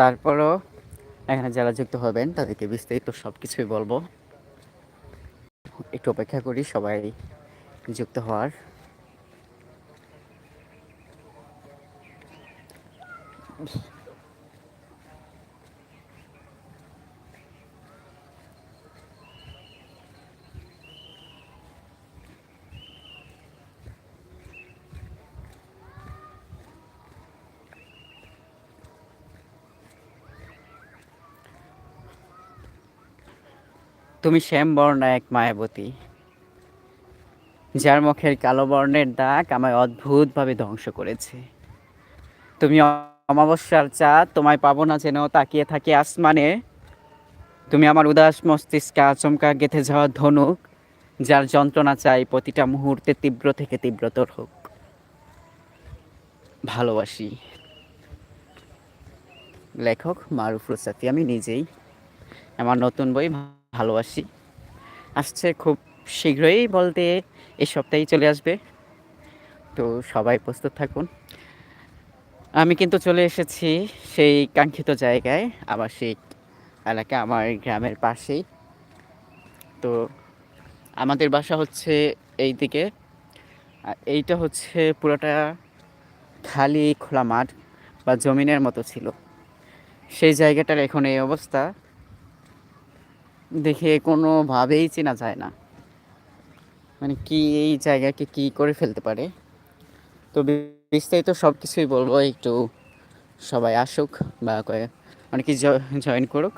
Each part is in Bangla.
তারপরও এখানে যারা যুক্ত হবেন, তাদেরকে বিস্তারিত সব কিছুই বলব। একটু অপেক্ষা করি সবাই যুক্ত হওয়ার। তুমি শ্যাম বর্ণ এক মায়াবতী, যার মুখের কালো বর্ণের দাগ আমায় অদ্ভুতভাবে ধ্বংস করেছে। তুমি অমাবস্যার চাঁদ তোমায় পাবো না যেন, তাকিয়ে থাকে আসমানে। তুমি আমার উদাস মস্তিষ্কে আচমকা গেঁথে যাওয়া ধনুক, যার যন্ত্রণা চাই প্রতিটা মুহূর্তে তীব্র থেকে তীব্রতর হোক। ভালোবাসি। লেখক মারুফ রুসাফি আমি নিজেই। আমার নতুন বই ভালোবাসি। আসছে খুব শীঘ্রই বলতে এই সপ্তাহেই চলে আসবে। তো সবাই প্রস্তুত থাকুন। আমি কিন্তু চলে এসেছি সেই কাঙ্ক্ষিত জায়গায়, আবাসিক এলাকা আমার গ্রামের পাশেই। তো আমাদের বাসা হচ্ছে এই দিকে এইটা হচ্ছে পুরোটা খালি খোলা মাঠ বা জমিনের মতো ছিল। সেই জায়গাটার এখন এই অবস্থা। দেখে কোনোভাবেই চেনা যায় না। মানে কি এই জায়গাকে কি করে ফেলতে পারে? তো বিস্তারিত সব কিছুই বলব, একটু সবাই আসুক বা অনেকে জয়েন করুক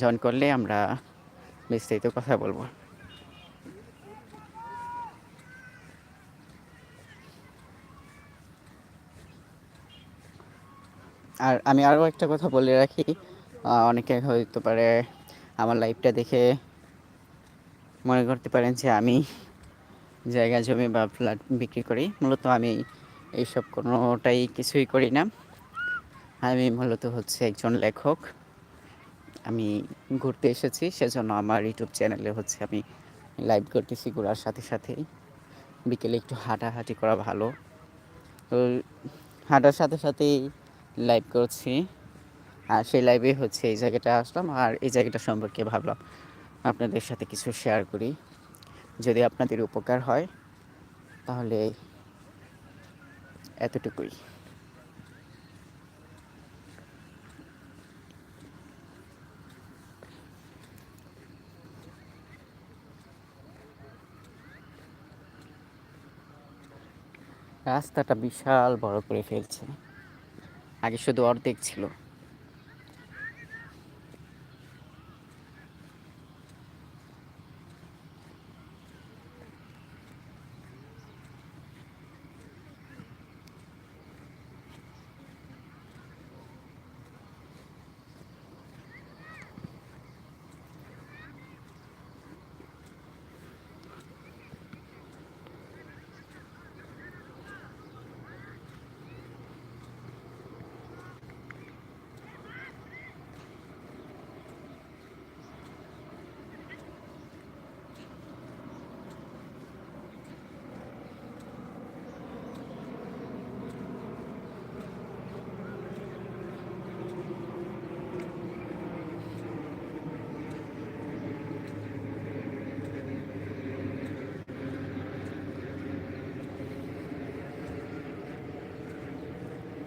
জয়েন করলে আমরা বিস্তারিত কথা বলব। আর আমি আরও একটা কথা বলে রাখি অনেকে হয়তো পারে আমার লাইফটা দেখে মনে করতে পারেন যে আমি জায়গা জমি বা ফ্ল্যাট বিক্রি করি। মূলত আমি এইসব কোনোটাই কিছুই করি না। আমি মূলত হচ্ছে একজন লেখক। আমি ঘুরতে এসেছি, সেজন্য আমার ইউটিউব চ্যানেলে হচ্ছে আমি লাইভ করতেছি ঘোরার সাথে সাথেই। বিকেলে একটু হাঁটাহাঁটি করা ভালো। তো হাঁটার সাথে সাথেই লাইভ করছি। আর সেই লাইভে হচ্ছে এই জায়গাটা আসলাম আর এই জায়গাটা সম্পর্কে ভাবলাম আপনাদের সাথে কিছু শেয়ার করি। যদি আপনাদের উপকার হয়, তাহলে এতটুকুই। রাস্তাটা বিশাল বড় করে ফেলছে। আগে শুধু অর্ধেক ছিল।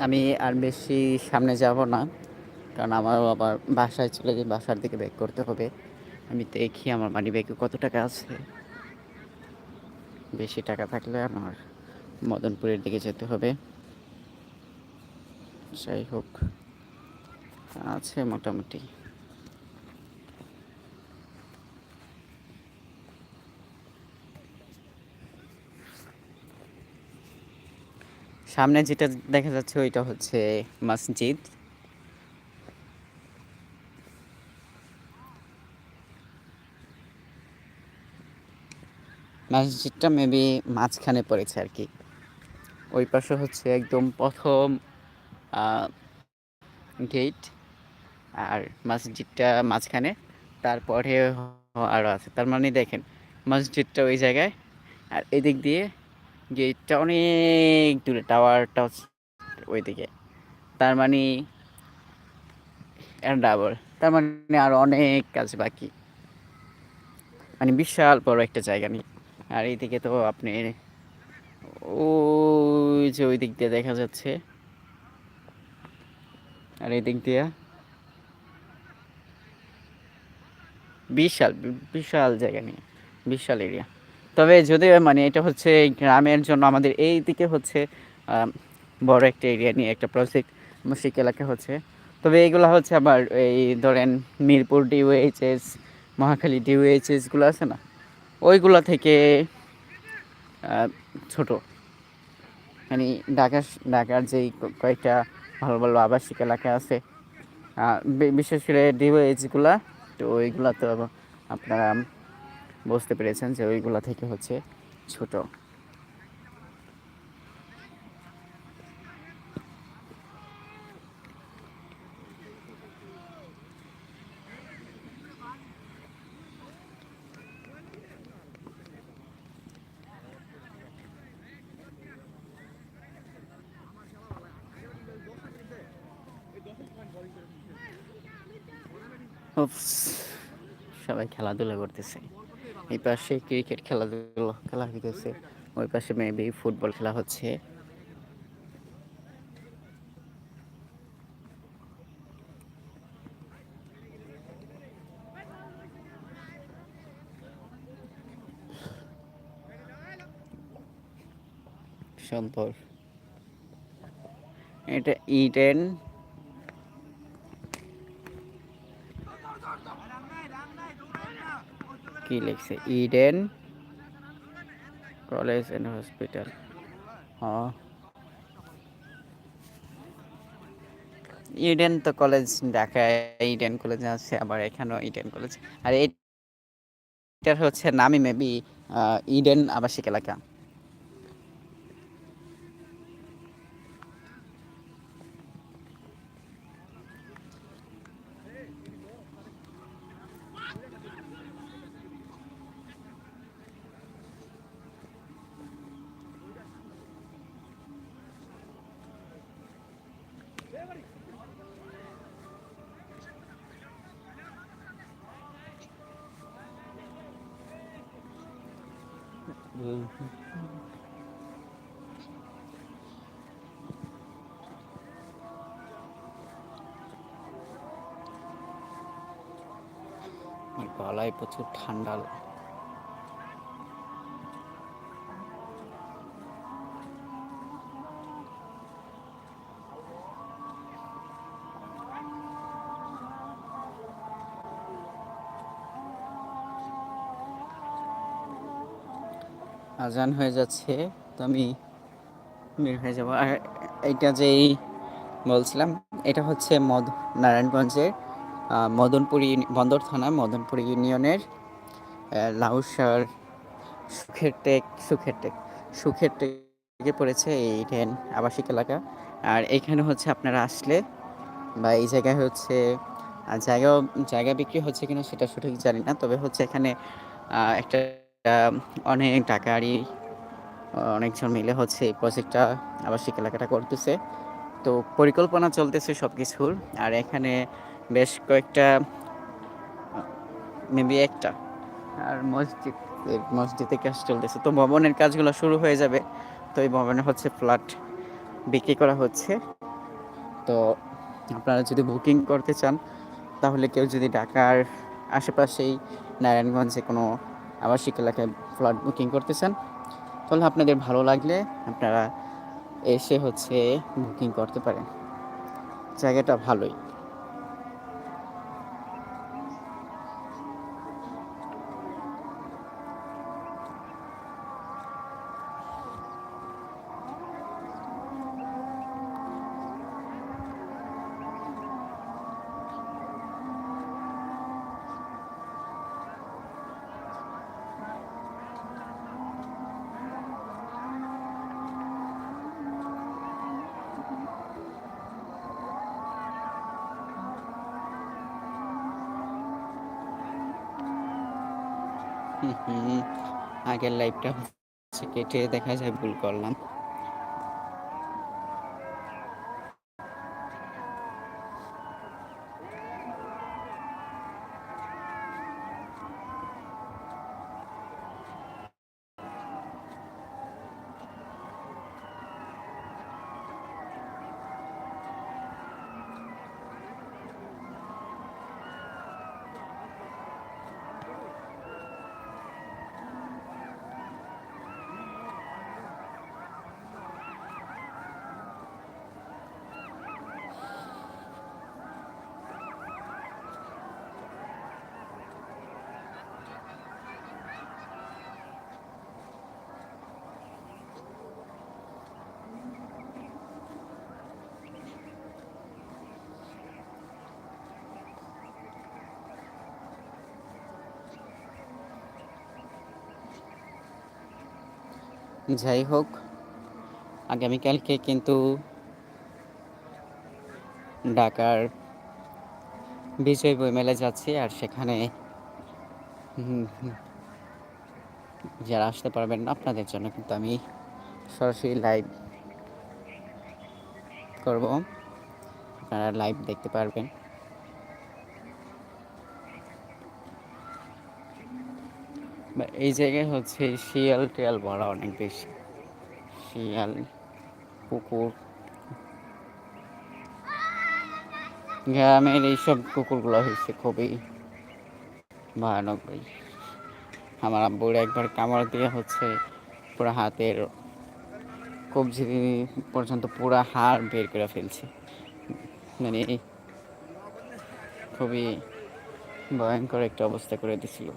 আমি আর বেশি সামনে যাব না, কারণ আমারও আবার বাসায় চলে যাই বাসার দিকে ব্যাক করতে হবে। আমি দেখি আমার মানি ব্যাগে কত টাকা আছে। বেশি টাকা থাকলে আমার মদনপুরের দিকে যেতে হবে। যাই হোক, আছে মোটামুটি। সামনে যেটা দেখা যাচ্ছে ওইটা হচ্ছে মসজিদ। মসজিদটা মেবি মাঝখানে পড়েছে আর কি। ওই পাশে হচ্ছে একদম প্রথম গেট আর মসজিদটা মাঝখানে। তারপরে আরও আছে। তার মানে দেখেন, মসজিদটা ওই জায়গায় আর এদিক দিয়ে গেটটা অনেক দূরে, টাওয়ারটা ওইদিকে। তার মানে ডাবল, তার মানে আর অনেক কাজ বাকি। মানে বিশাল বড় একটা জায়গা নেই আর এইদিকে তো আপনি ওই যে ওই দিক দিয়ে দেখা যাচ্ছে। আর এই দিক দিয়ে বিশাল বিশাল জায়গা নিয়ে, বিশাল এরিয়া তবে যদিও মানে এটা হচ্ছে গ্রামের জন্য আমাদের এই দিকে হচ্ছে বড় একটা এরিয়া নিয়ে একটা প্রজেক্ট মুশিক এলাকা হচ্ছে। তবে এইগুলো হচ্ছে আবার এই ধরেন মিরপুর ডিউএইচএস মহাখালী ডিউএইচএসগুলো আছে না? ওইগুলো থেকে ছোট। মানে ঢাকা ঢাকার যেই কয়েকটা ভালো ভালো আবাসিক এলাকা আছে বিশেষ করে ডিওএইচগুলা তো ওইগুলা তো আপনারা বুঝতে পেরেছেন যে ওইগুলা থেকে হচ্ছে ছোট। সবাই খেলাধুলা করতেছে। এই পাশে ক্রিকেট খেলাধুলো খেলা হইতেছে। ওই পাশে মেবি ফুটবল খেলা হচ্ছে। সম্পর এটা ইডেন কি লিখছে? Eden college and hospital Eden তো কলেজ ঢাকায় ইডেন কলেজ আছে আবার এখানেও ইডেন কলেজ আর এটার হচ্ছে নামই মেবি ইডেন আবাসিক এলাকা। গলায় প্রচুর ঠান্ডা আজান হয়ে যাচ্ছে, তো আমি বের হয়ে যাব। আর এটা যেই বলছিলাম, এটা হচ্ছে মদ নারায়ণগঞ্জের মদনপুরি বন্দর থানা, মদনপুর ইউনিয়নের লাউসার সুখের টেক সুখের টেক, সুখের টেকে পড়েছে এই ট্রেন আবাসিক এলাকা। আর এখানে হচ্ছে আপনারা আসলে বা এই জায়গায় হচ্ছে জায়গা জায়গা বিক্রি হচ্ছে কিনা সেটা সঠিক জানি না, তবে হচ্ছে এখানে একটা অনেক টাকারই অনেকজন মিলে হচ্ছে এই প্রজেক্টটা আবাসিক এলাকাটা করতেছে। তো পরিকল্পনা চলতেছে সব কিছুর আর এখানে বেশ কয়েকটা মেবি একটা, আর মসজিদ মসজিদে কাজ চলতেছে। তো ভবনের কাজগুলো শুরু হয়ে যাবে, তো এই ভবনে হচ্ছে ফ্ল্যাট বিক্রি করা হচ্ছে। তো আপনারা যদি বুকিং করতে চান, তাহলে কেউ যদি ঢাকার আশেপাশেই নারায়ণগঞ্জে কোনো আবাসিক এলাকায় ফ্ল্যাট বুকিং করতে চান তাহলে আপনাদের ভালো লাগলে আপনারা এসে হচ্ছে বুকিং করতে পারেন। জায়গাটা ভালোই। আগের লাইফটা কেটে দেখা যায় ভুল করলাম। যাই হোক, আগামীকালকে কিন্তু ঢাকার বিজয় বইমেলা যাচ্ছি আর সেখানে যারা আসতে পারবেন না, আপনাদের জন্য কিন্তু আমি সরাসরি লাইভ করব। আপনারা লাইভ দেখতে পারবেন। এই জায়গায় হচ্ছে শিয়াল টিয়াল বড়া অনেক বেশি। শিয়াল, কুকুর। গ্রামের এইসব কুকুরগুলো হয়েছে খুবই ভয়ানক ভাই। আমার আব্বুর একবার কামড় দিয়ে হচ্ছে পুরো হাতের কবজি পর্যন্ত পুরো হাড় বের করে ফেলছে। মানে খুবই ভয়ঙ্কর একটা অবস্থা করে দিছিল।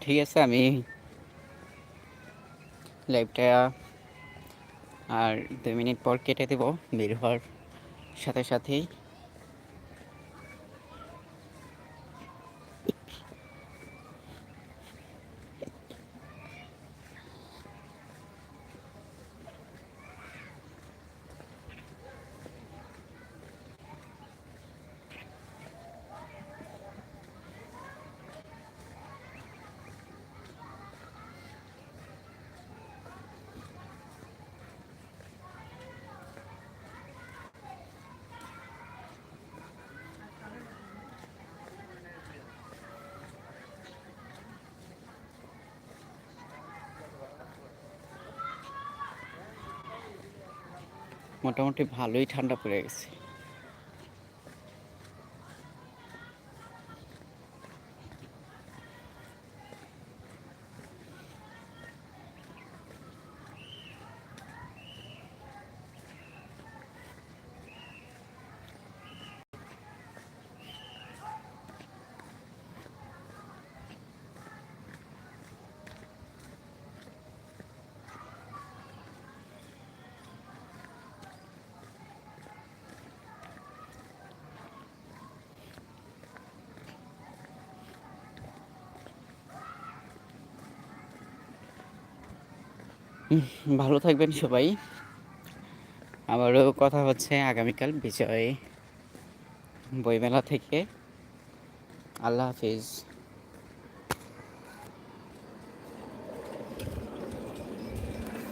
ঠিক আছে আমি লাইভটা আর দুই মিনিট পর কেটে দেবো বের হওয়ার সাথে সাথেই। মোটামুটি ভালোই ঠান্ডা পড়ে গেছে। ভালো থাকবেন সবাই। আবারও কথা হচ্ছে আগামীকাল বিজয় বইমেলা থেকে। আল্লাহ হাফিজ।